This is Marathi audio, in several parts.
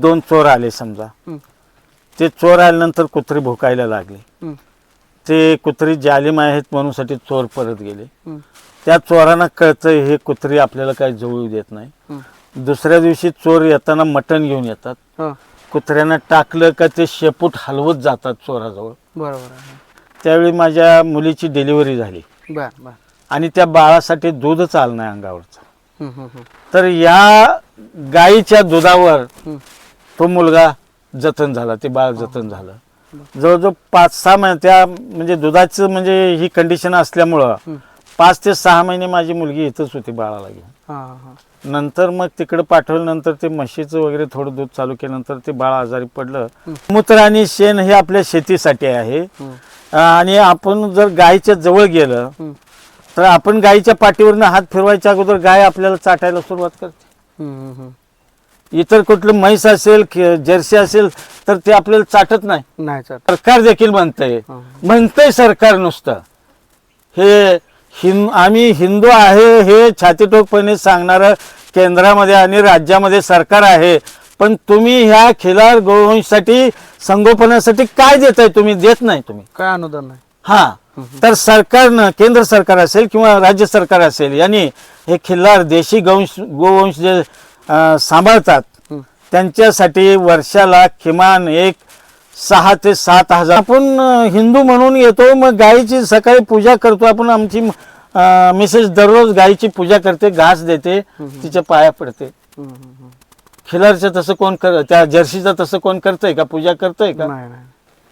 दोन चोर आले समजा. ते चोर आल्यानंतर कुत्री भुकायला लागले. ते कुत्री जालिम आहेत म्हणून साठी चोर परत गेले. त्या चोरांना कळतं हे कुत्री आपल्याला काही जवळ देत नाही. हं. दुसऱ्या दिवशी चोर येताना मटण घेऊन येतात. कुत्र्यांना टाकलं का ते शेपूट हलवत जातात चोराजवळ. बरोबर. त्यावेळी माझ्या मुलीची डिलिव्हरी झाली. आणि त्या बाळासाठी दूधच आलं नाही अंगावरचं तर या गाईच्या दुधावर. तो मुलगा जतन झाला ते बाळ जतन झालं. जवळजवळ पाच सहा महिने त्या म्हणजे दुधाचं म्हणजे ही कंडिशन असल्यामुळं. पाच ते सहा महिने माझी मुलगी इथंच होती बाळाला घेऊन. नंतर मग तिकडे पाठवल्यानंतर ते म्हशीचं वगैरे थोडं दूध चालू केल्यानंतर ते बाळ आजारी पडलं. मूत्र आणि शेण हे आपल्या शेतीसाठी आहे. आणि आपण जर गायीच्या जवळ गेलं तर आपण गायीच्या पाठीवरनं हात फिरवायच्या अगोदर गाय आपल्याला चाटायला सुरुवात करते. इतर कुठलं म्हैस असेल जर्सी असेल तर ते आपल्याला चाटत नाही. सरकार देखील म्हणतंय. हं. म्हणतंय सरकार नुसतं. हे हिं आम्ही हिंदू आहे हे छातीटोकपणे सांगणारं केंद्रामध्ये आणि राज्यामध्ये सरकार आहे. पण तुम्ही ह्या खिलार गोवंशसाठी संगोपनासाठी काय देताय तुम्ही? देत नाही तुम्ही. काय अनुदान नाही. हा. तर सरकारनं केंद्र सरकार असेल किंवा राज्य सरकार असेल यांनी हे खिल्लार देशी गवंश गोवंश जे अं, सांभाळतात. त्यांच्यासाठी वर्षाला किमान एक सहा ते सात हजार. आपण अं, हिंदू म्हणून येतो मग गायीची सकाळी पूजा करतो. आपण आमची मिसेस दररोज गायीची पूजा करते घास देते तिच्या पाया पडते. हं, हं, हं. खिलारचं तसं कोण कर त्या जर्सीचं तसं कोण करतंय का? पूजा करतंय का? नाही नाही.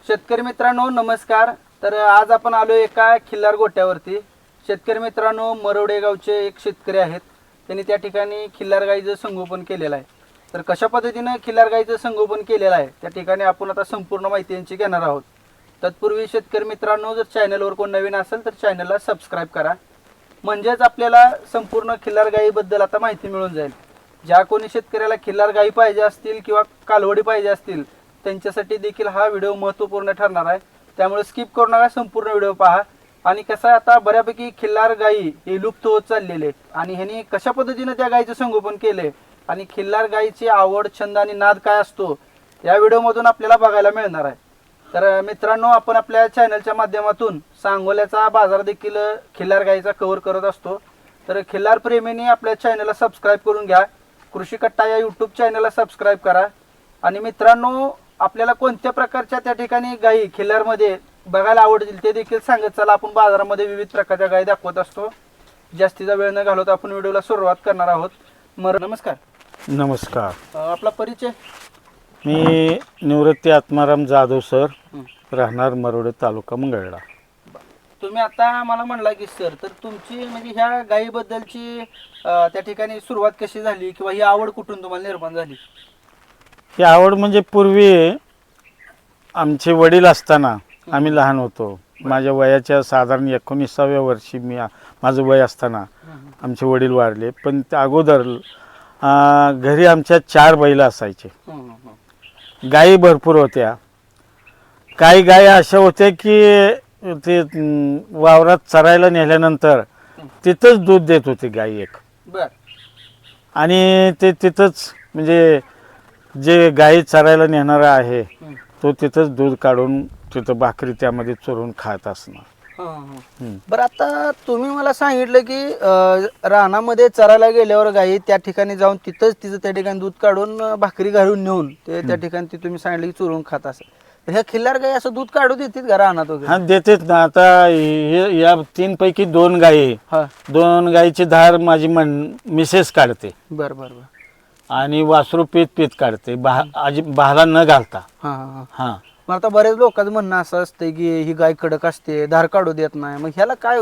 शेतकरी मित्रांनो नमस्कार. तर आज आपण आलो एका खिल्लार गोट्यावरती. शेतकरी मित्रांनो मरोडे गावचे एक शेतकरी आहेत. त्यांनी त्या ठिकाणी खिल्लार गाईचं संगोपन केलेलं आहे. तर कशा पद्धतीनं खिल्लार गाईचं संगोपन केलेलं आहे त्या ठिकाणी आपण आता संपूर्ण माहिती यांची घेणार आहोत. तत्पूर्वी शेतकरी मित्रांनो जर चॅनलवर कोण नवीन असेल तर चॅनलला सबस्क्राईब करा. म्हणजेच आपल्याला संपूर्ण खिल्लार गाईबद्दल आता माहिती मिळून जाईल. ज्या कोणी शेतकऱ्याला खिल्लार गाई पाहिजे असतील किंवा कालवडी पाहिजे असतील त्यांच्यासाठी देखील हा व्हिडिओ महत्त्वपूर्ण ठरणार आहे. त्यामुळे स्किप करू नका संपूर्ण व्हिडिओ पहा. आणि कसं आहे आता बऱ्यापैकी खिल्लार गायी हे लुप्त होत चाललेले आहेत. आणि ह्यांनी कशा पद्धतीनं त्या गायीचं संगोपन केले आणि खिल्लार गायीची आवड छंद आणि नाद काय असतो? या व्हिडिओमधून आपल्याला बघायला मिळणार आहे. तर मित्रांनो आपण आपल्या चॅनलच्या माध्यमातून सांगोल्याचा बाजार देखील खिल्लार गाईचा कव्हर करत असतो. तर खिल्लार प्रेमीने आपल्या चॅनलला सबस्क्राईब करून घ्या. कृषी कट्टा या यूट्यूब चॅनलला सबस्क्राईब करा. आणि मित्रांनो आपल्याला कोणत्या प्रकारच्या त्या ठिकाणी गायी खिल्लारमध्ये बघायला आवडतील ते देखील सांगत चला आपण बाजारामध्ये विविध प्रकारच्या गायी दाखवत असतो. जास्तीचा वेळ न घालवता आपण व्हिडिओला सुरुवात करणार आहोत. मर नमस्कार. नमस्कार. अं, आपला परिचय? मी निवृत्ती आत्माराम जाधव सर. राहणार मरोडे तालुका मंगळवेढा. तुम्ही आता मला म्हणला की सर तर तुमची म्हणजे ह्या गायीबद्दलची अं, त्या ठिकाणी सुरुवात कशी झाली किंवा ही आवड कुठून तुम्हाला निर्माण झाली? ही आवड म्हणजे पूर्वी आमचे वडील असताना आम्ही लहान होतो. माझ्या वयाच्या साधारण एकोणीसाव्या वर्षी मी माझं वय असताना आमचे वडील वारले. पण त्या अगोदर घरी आमच्या चार बैल असायचे. गायी भरपूर होत्या. काही गायी अशा होत्या की ते वावरात चरायला नेल्यानंतर तिथंच दूध देत होती गाई एक. बर. आणि ते तिथंच म्हणजे जे गाई चरायला नेणारा आहे तो तिथंच दूध काढून तिथं भाकरी त्यामध्ये चोरून खात असणार. हं. बरं आता तुम्ही मला सांगितलं की अं, रानामध्ये चरायला गेल्यावर गाई त्या ठिकाणी जाऊन तिथंच तिचं त्या ठिकाणी दूध काढून अं, भाकरी घालून नेऊन ते त्या ठिकाणी ती तुम्ही सांगितलं की चोरून खात असेल. तर ह्या खिल्लार गाई असं दूध काढू देतील का रानात हा देतेच ना. आता हे- या तीन पैकी दोन गायी हा. दोन गायीची धार माझी मन मिसेस काढते. बरं बरं बरं. आणि वासरू पीत पीत काढते. बहा आजी बहाला न घालता. हा हा हा. हा. मग आता बरेच लोकांचं म्हणणं असं असतं की ही गाय कडक असते धार काढू देत नाही. मग ह्याला काय?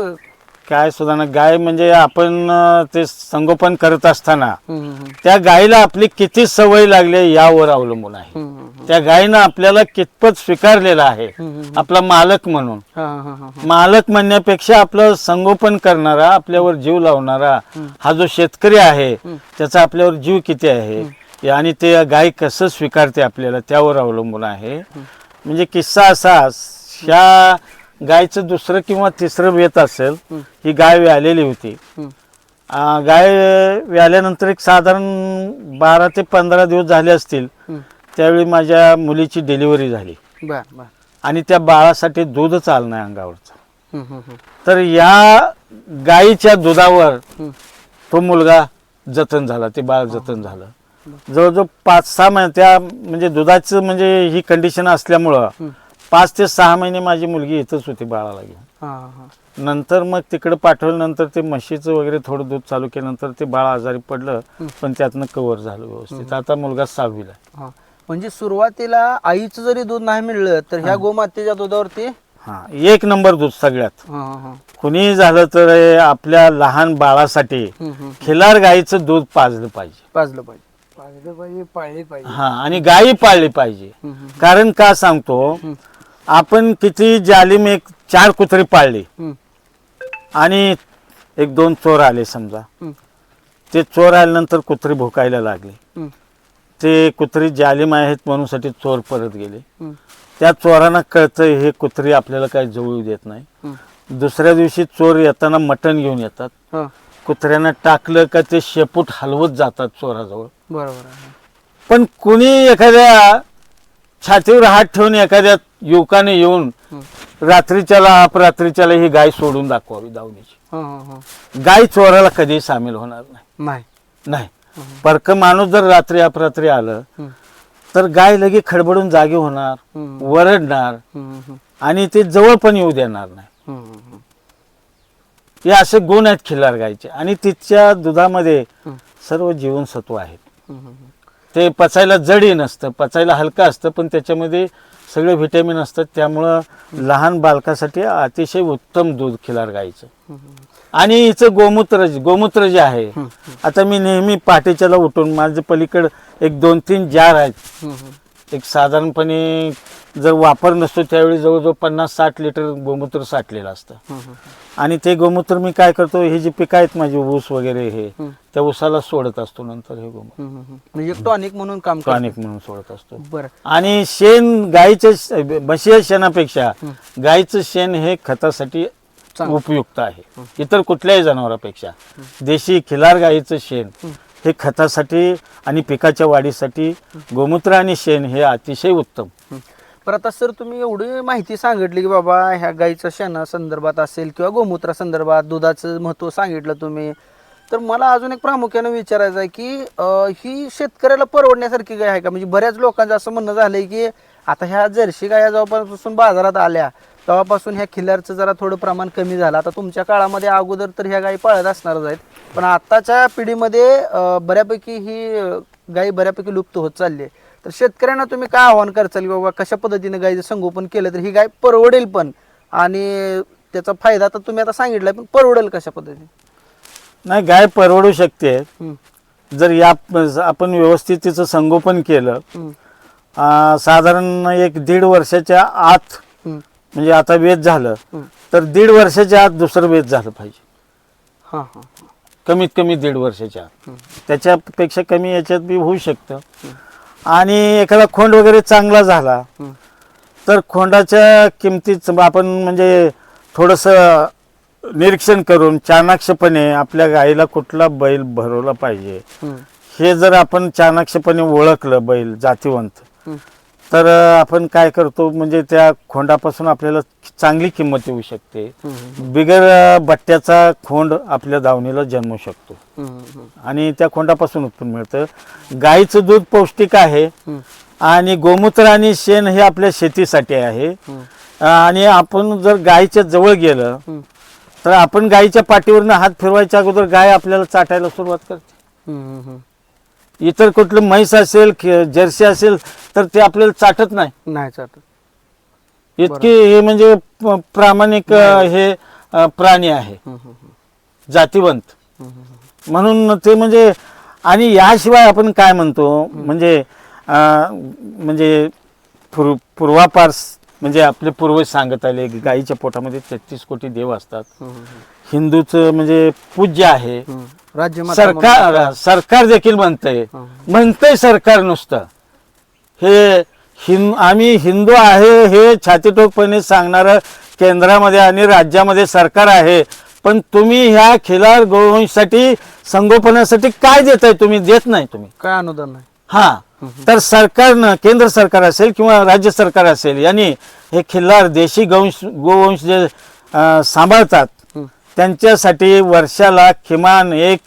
काय सुद्धा ना गाय म्हणजे आपण अं, ते संगोपन करत असताना हम्म, हम्म, हम्म. त्या गायीला आपली किती सवय लागली यावर अवलंबून आहे. हम्म, हम्म, त्या गायीनं आपल्याला कितपत स्वीकारलेलं आहे हम्म, हम्म. आपला मालक म्हणून. हा, हा, हा, हा. मालक म्हणण्यापेक्षा आपलं संगोपन करणारा आपल्यावर जीव लावणारा हा जो शेतकरी आहे त्याचा आपल्यावर जीव किती आहे आणि ते गाय कसं स्वीकारते आपल्याला त्यावर अवलंबून आहे. म्हणजे किस्सा असा ह्या गायचं दुसरं किंवा तिसरं वेत असेल ही. गाय आलेली होती. आ, गाय व्याल्यानंतर एक साधारण बारा ते पंधरा दिवस झाले असतील. त्यावेळी माझ्या मुलीची डिलिव्हरी झाली. बर बर. आणि त्या बाळासाठी दूधच आलं नाही अंगावरचं. तर या गाईच्या दुधावर. तो मुलगा जतन झाला ते बाळ जतन झालं. जवळजवळ पाच सहा महिने त्या म्हणजे दुधाचं म्हणजे ही कंडिशन असल्यामुळं. पाच ते सहा महिने माझी मुलगी इथंच होती बाळाला घेऊन. नंतर मग तिकडे पाठवल्यानंतर ते म्हशीचं वगैरे थोडं दूध चालू केल्यानंतर ते बाळ आजारी पडलं. पण त्यातनं कव्हर झालं व्यवस्थित आता मुलगा सहावीला. म्हणजे सुरुवातीला आईचं जरी दूध नाही मिळलं तर ह्या गोमातेच्या दुधावरती हा एक नंबर दूध सगळ्यात. कुणी झालं तर आपल्या लहान बाळासाठी. खिलार गाईचं दूध पाजलं पाहिजे पाजलं पाहिजे पाळलं पाहिजे पाळले पाहिजे हा आणि गायी पाळली पाहिजे. कारण का सांगतो. आपण किती जालीम एक चार कुत्री पाळली. आणि एक दोन चोर आले समजा. ते चोर आल्यानंतर कुत्री भुकायला लागले. ते कुत्री जालिम आहेत म्हणून साठी चोर परत गेले. त्या चोरांना कळतं हे कुत्री आपल्याला काही जवळ देत नाही. दुसऱ्या दिवशी चोर येताना मटण घेऊन येतात हां. कुत्र्यांना टाकलं का ते शेपूट हलवत जातात चोराजवळ बरोबर आहे. पण कुणी एखाद्या छातीवर हात ठेवून एखाद्या युवकाने येऊन हं. रात्रीच्याला अपरात्रीच्याला ही गाय सोडून दाखवावी दावणीची हां, हां, हां. गाय चोराला कधी सामील होणार नाही नाही नाही हं. परक माणूस जर रात्री अपरात्री आलं हं. तर गाय लगे खडबडून जागी होणार हं. वरडणार हं, हं. आणि ते जवळ पण येऊ देणार नाही हं, हं. हे असे गुण आहेत खिल्लार गायचे आणि तिच्या दुधामध्ये हं. सर्व जीवनसत्व आहेत हं, हं. ते पचायला जडी नसतं पचायला हलकं असतं पण त्याच्यामध्ये सगळे व्हिटॅमिन असतात त्यामुळं लहान बालकासाठी अतिशय उत्तम दूध खिलार गायचं हं. आणि हिचं गोमूत्र गोमूत्र जे आहे हं. आता मी नेहमी पहाटेच्याला उठून माझं पलीकडं एक दोन तीन जार आहेत हं, हं. एक साधारणपणे जर वापर नसतो त्यावेळी जवळजवळ पन्नास साठ लिटर गोमूत्र साठलेलं असतं. आणि ते गोमूत्र मी काय करतो हे जे पिकं आहेत माझे ऊस वगैरे हे. त्या ऊसाला सोडत असतो नंतर हे गोमूत्र. म्हणजे टॉनिक म्हणून काम करतं. टॉनिक म्हणून सोडत असतो बरं आणि शेण गाईच्या म्हशीच्या शेणापेक्षा. गाईचं शेण हे खतासाठी चांगलं. उपयुक्त आहे इतर कुठल्याही जनावरापेक्षा देशी खिलार गाईचं शेण हं. हे खतासाठी आणि पिकाच्या वाढीसाठी गोमूत्र आणि शेण हे अतिशय उत्तम हं. पर आता सर तुम्ही एवढी माहिती सांगितली की बाबा ह्या गाईचं शेणा संदर्भात असेल किंवा गोमूत्रा संदर्भात दुधाचं महत्त्व सांगितलं तुम्ही तर मला अजून एक प्रामुख्याने विचारायचं आहे की ही शेतकऱ्याला परवडण्यासारखी गाय आहे का? म्हणजे बऱ्याच लोकांचं असं म्हणणं झालंय की आता ह्या जर्सी गाया जेव्हापासून बाजारात आल्या तेव्हापासून ह्या खिल्लारचं जरा थोडं प्रमाण कमी झालं. आता तुमच्या काळामध्ये अगोदर तर ह्या गायी पाळत असणारच आहेत पण आत्ताच्या पिढीमध्ये बऱ्यापैकी ही अं, गायी बऱ्यापैकी लुप्त होत चालली आहे. तर शेतकऱ्यांना तुम्ही काय आव्हान करचाल की बाबा कशा पद्धतीने गायीचं संगोपन केलं तर ही गाय परवडेल पण? आणि त्याचा फायदा तर तुम्ही आता सांगितलाय पण परवडेल कशा पद्धतीने? नाही गाय परवडू शकते. जर या आपण व्यवस्थित तिचं संगोपन केलं आ, साधारण एक दीड वर्षाच्या आत म्हणजे आता वेद झालं. तर दीड वर्षाच्या आत दुसरं वेद झालं पाहिजे. हां हां कमीत कमी दीड वर्षाच्या आत. त्याच्यापेक्षा कमी याच्यात बी होऊ शकतं. आणि एखादा खोंड वगैरे चांगला झाला. तर खोंडाच्या किमतीत आपण म्हणजे थोडंसं निरीक्षण करून चाणाक्षपणे आपल्या गाईला कुठला बैल भरवला पाहिजे हं, जर आपण चाणाक्षपणे ओळखलं बैल जातीवंत. तर आपण काय करतो म्हणजे त्या खोंडापासून आपल्याला चांगली किंमत येऊ शकते. बिगर बट्ट्याचा खोंड आपल्या दावणीला जन्मू शकतो. आणि त्या खोंडापासून उत्पन्न मिळतं. गाईचं दूध पौष्टिक आहे आणि गोमूत्र आणि शेण हे आपल्या शेतीसाठी आहे. आणि आपण जर गायीच्या जवळ गेलं तर आपण गायीच्या पाठीवरनं हात फिरवायच्या अगोदर गाय आपल्याला चाटायला सुरुवात करते. इतर कुठलं म्हैस असेल ख- जर्सी असेल तर ते आपल्याला चाटत नाही. नाही चालत इतकी हे म्हणजे प- प्रामाणिक अ, हे अ, प्राणी आहे. जातीवंत. म्हणून ते म्हणजे आणि याशिवाय आपण काय म्हणतो म्हणजे अ, म्हणजे पूर्व पूर्वापार म्हणजे आपले पूर्वज सांगत आले की गाईच्या पोटामध्ये तेहतीस कोटी देव असतात. हं, हं, हिंदूचं म्हणजे पूज्य आहे. राज्यमाता सरकार सरकार देखील म्हणतंय. म्हणतंय सरकार नुसतं. हे हिं आम्ही हिंदू आहे हे छातीटोकपणे सांगणारं केंद्रामध्ये आणि राज्यामध्ये सरकार आहे. पण तुम्ही ह्या खिलार गोवंशसाठी संगोपनासाठी काय देताय तुम्ही? देत नाही तुम्ही. काय अनुदान नाही. हा. तर सरकारनं केंद्र सरकार असेल किंवा राज्य सरकार असेल यांनी हे खिल्लार देशी गोवंश गोवंश जे सांभाळतात. त्यांच्यासाठी वर्षाला किमान एक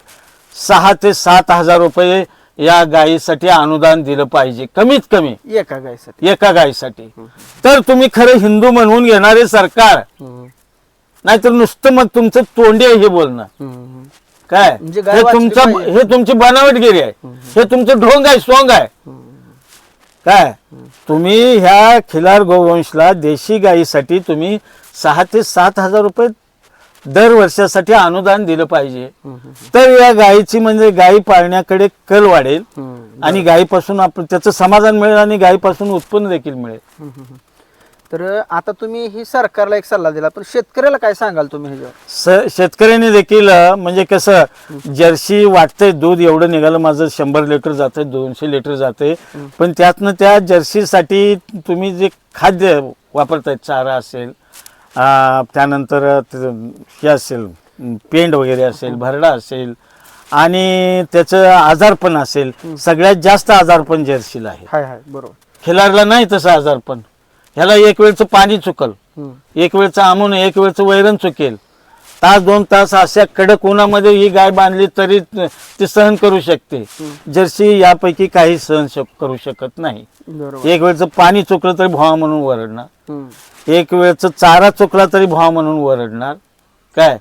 सहा ते सात हजार रुपये या गायीसाठी अनुदान दिलं पाहिजे. कमीत कमी. एका गायसाठी. एका गायीसाठी. तर तुम्ही खरं हिंदू म्हणून घेणारे सरकार नाहीतर नुसतं मग तुमचं तोंडी आहे हे बोलणं. काय? म्हणजे हे तुमचं. हे तुमची बनावटगिरी आहे. हे तुमचं ढोंग आहे सोंग आहे. काय? तुम्ही ह्या खिलार गोवंशला देशी गायीसाठी तुम्ही सहा ते सात हजार रुपये दर वर्षासाठी अनुदान दिलं पाहिजे. तर या गायीची म्हणजे गायी पाळण्याकडे कल वाढेल आणि गायीपासून आपण त्याचं समाधान मिळेल आणि गायीपासून उत्पन्न देखील मिळेल. तर आता तुम्ही ही सरकारला एक सल्ला दिला पण शेतकऱ्याला काय सांगाल तुम्ही शेतकऱ्यांनी देखील म्हणजे कसं जर्सी वाटतंय दूध एवढं निघालं माझं शंभर लिटर जाते दोनशे लिटर जाते पण त्यातनं त्या जर्सीसाठी तुम्ही जे खाद्य वापरताय चारा असेल अ, त्यानंतर त- हे असेल पेंड वगैरे असेल भरडा असेल आणि त्याचं आजारपण असेल सगळ्यात जास्त आजारपण जर्सीला आहे हाय हाय बरोबर. खिलारला नाही तसं आजारपण ह्याला एक वेळचं पाणी चुकल एक वेळचं आमून एक वेळचं वैरण चुकेल. तास दोन तास अशा कडक उन्हामध्ये ही गाय बांधली तरी ती सहन करू शकते. जर्सी यापैकी काही सहन शक- करू शकत नाही. बरोबर. एक वेळचं पाणी चुकलं तरी भोवा म्हणून वरडणार. हम्म. एक वेळचं चारा चुकला तरी भोवा म्हणून वरडणार काय.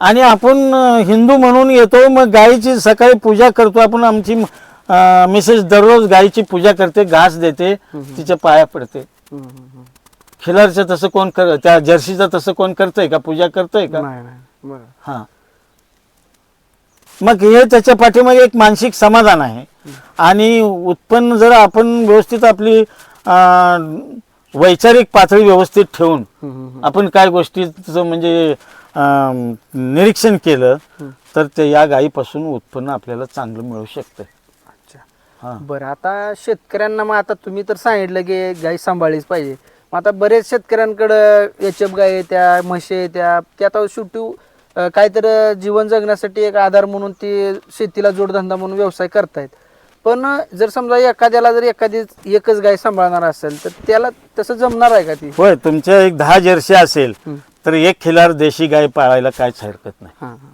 आणि आपण हिंदू म्हणून येतो मग गायीची सकाळी पूजा करतो आपण आमची मिसेस दररोज गायीची पूजा करते घास देते तिच्या पाया पडते. खिलारचं तसं कोण कर त्या जर्सीचं तसं कोण करतंय का? पूजा करतंय का? नाही नाही. बरोबर हा. मग हे त्याच्या पाठीमागे एक मानसिक समाधान आहे. आणि उत्पन्न जर आपण व्यवस्थित आपली वैचारिक पातळी व्यवस्थित ठेवून आपण काय गोष्टीचं म्हणजे अं, निरीक्षण केलं तर ते या गायीपासून उत्पन्न आपल्याला चांगलं मिळू शकतं अच्छा. हा. बरं आता शेतकऱ्यांना मग आता तुम्ही तर सांगितलं की गाय सांभाळलीच पाहिजे. मग आता बरेच शेतकऱ्यांकडं एच एफ गाय त्या म्हशी आहे त्या ते आता शेवटी अं, काहीतरी जीवन जगण्यासाठी एक आधार म्हणून ते शेतीला जोडधंदा म्हणून व्यवसाय करतायत. पण जर समजा एखाद्याला जर एखादी एकच गाय सांभाळणार असेल तर त्याला तसं जमणार आहे का ती? होय तुमच्या एक दहा जर्सी असेल. तर एक खिलार देशी गाय पाळायला काहीच हरकत नाही. हां हां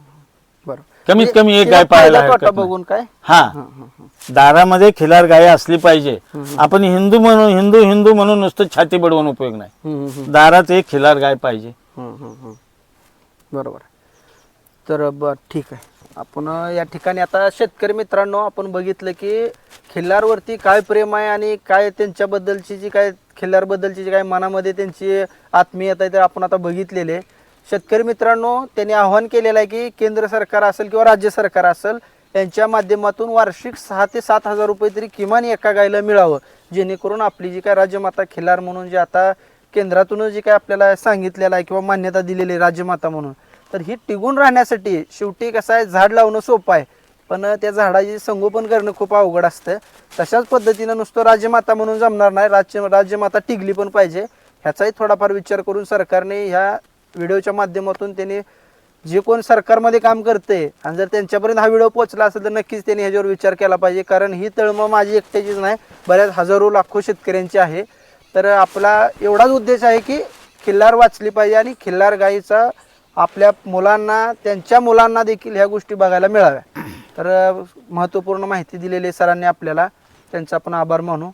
बरं. कमीत कमी एक गाय पाळायला फायदा तोटा हरकत नाही. बघून काय? हा. दारामध्ये खिलार गाय असली पाहिजे. आपण हिंदू म्हणून हिंदू हिंदू म्हणून नुसतं छाती बडवून उपयोग नाही. हम्म, हम्म, हम्म. दारात एक खिलार गाय पाहिजे. हम्म, हम्म, हम्म. बरोबर. तर बर ठीक आहे. आपण या ठिकाणी आता शेतकरी मित्रांनो आपण बघितलं की खिल्लारवरती काय प्रेम आहे आणि काय त्यांच्याबद्दलची जी काय खिल्लारबद्दलची जी काय मनामध्ये त्यांची आत्मीयता आहे ते आपण आता बघितलेले आहे. शेतकरी मित्रांनो त्यांनी आव्हान केलेलं आहे की केंद्र सरकार असेल किंवा राज्य सरकार असेल यांच्या माध्यमातून वार्षिक सहा ते सात हजार रुपये तरी किमान एका गायला मिळावं जेणेकरून आपली जी काय राज्यमाता खिल्लार म्हणून जी आता केंद्रातून जी काय आपल्याला सांगितलेलं आहे किंवा मान्यता दिलेली आहे राज्यमाता म्हणून तर ही टिकून राहण्यासाठी शेवटी कसं आहे झाड लावणं सोपं आहे. पण त्या झाडाची संगोपन करणं खूप अवघड असतं. तशाच पद्धतीनं नुसतं राज्यमाता म्हणून जमणार नाही. राज्य राज्यमाता टिकली पण पाहिजे. ह्याचाही थोडाफार विचार करून सरकारने ह्या व्हिडिओच्या माध्यमातून त्यांनी जे कोण सरकारमध्ये काम करते आणि जर त्यांच्यापर्यंत हा व्हिडिओ पोहोचला असेल तर नक्कीच त्यांनी ह्याच्यावर विचार केला पाहिजे. कारण ही तळमळ माझी एकट्याचीच नाही बऱ्याच हजारो लाखो शेतकऱ्यांची आहे. तर आपला एवढाच उद्देश आहे की खिल्लार वाचली पाहिजे आणि खिल्लार गायीचा आपल्या मुलांना त्यांच्या मुलांना देखील ह्या गोष्टी बघायला मिळाव्या. तर महत्त्वपूर्ण माहिती दिलेली आहे सरांनी आपल्याला. त्यांचा आपण आभार मानू.